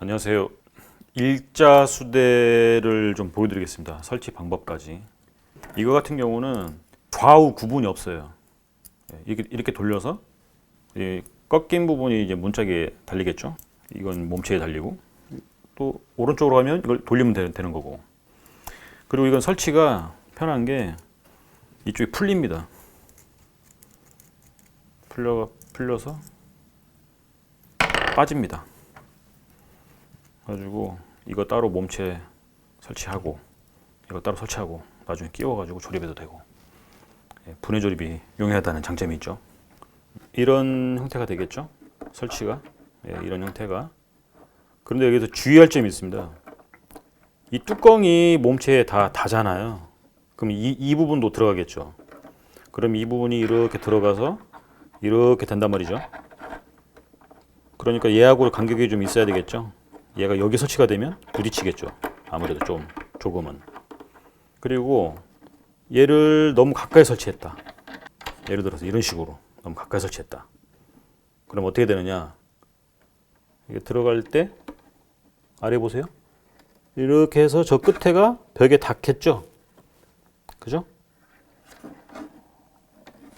안녕하세요. 일자 수대를 좀 보여드리겠습니다. 설치 방법까지. 이거 같은 경우는 좌우 구분이 없어요. 예, 이렇게, 이렇게 돌려서 이 꺾인 부분이 이제 문짝에 달리겠죠. 이건 몸체에 달리고 또 오른쪽으로 가면 이걸 돌리면 되- 되는 거고. 그리고 이건 설치가 편한 게 이쪽이 풀립니다. 풀려 풀려서 빠집니다. 가지고 이거 따로 몸체 설치하고 이거 따로 설치하고 나중에 끼워가지고 조립해도 되고 예, 분해 조립이 용이하다는 장점이 있죠. 이런 형태가 되겠죠. 설치가 예, 이런 형태가 그런데 여기서 주의할 점이 있습니다. 이 뚜껑이 몸체에 다 닿잖아요. 그럼 이, 이 부분도 들어가겠죠. 그럼 이 부분이 이렇게 들어가서 이렇게 된단 말이죠. 그러니까 얘하고 간격이 좀 있어야 되겠죠. 얘가 여기 설치가 되면 부딪히겠죠. 아무래도 좀 조금은. 그리고 얘를 너무 가까이 설치했다. 예를 들어서 이런 식으로 너무 가까이 설치했다. 그럼 어떻게 되느냐? 이게 들어갈 때 아래 보세요. 이렇게 해서 저 끝에가 벽에 닿겠죠. 그죠?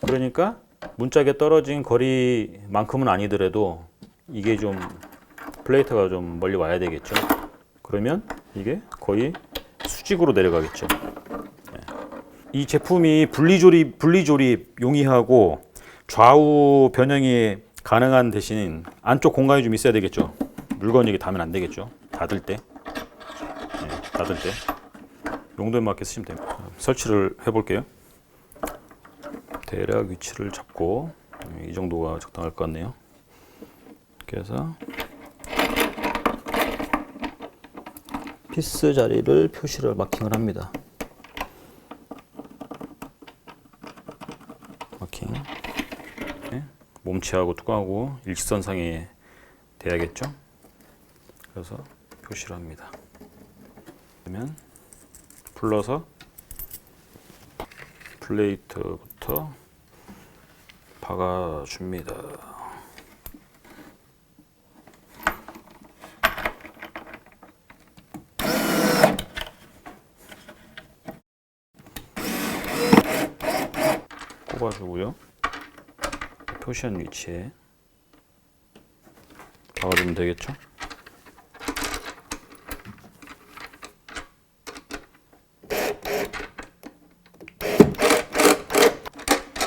그러니까 문짝에 떨어진 거리만큼은 아니더라도 이게 좀 플레이트가 좀 멀리 와야 되겠죠. 그러면 이게 거의 수직으로 내려가겠죠. 네. 이 제품이 분리조립 분리조립 용이하고 좌우 변형이 가능한 대신 안쪽 공간이 좀 있어야 되겠죠. 물건이 닿으면 안 되겠죠. 닫을 때, 네, 닫을 때 용도에 맞게 쓰시면 됩니다. 설치를 해볼게요. 대략 위치를 잡고 네, 이 정도가 적당할 것 같네요. 이렇게 해서 피스 자리를 표시를 마킹을 합니다. 마킹. 네. 몸체하고 뚜껑하고 일직선상에 돼야겠죠? 그래서 표시를 합니다. 그러면 불러서 플레이트부터 박아줍니다. 꼽아주고요. 표시한 위치에 박아주면 되겠죠?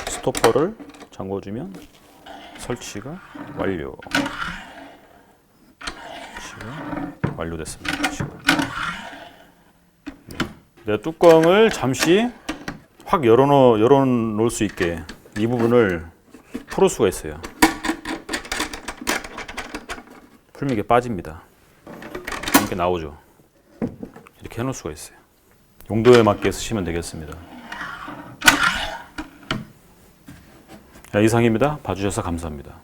스토퍼를 잠궈주면 설치가 완료. 설치가 완료됐습니다. 지금. 네. 네, 뚜껑을 잠시 확 열어놓, 열어놓을 수 있게 이 부분을 풀을 수가 있어요. 풀면 이게 빠집니다. 이렇게 나오죠. 이렇게 해놓을 수가 있어요. 용도에 맞게 쓰시면 되겠습니다. 자, 이상입니다. 봐주셔서 감사합니다.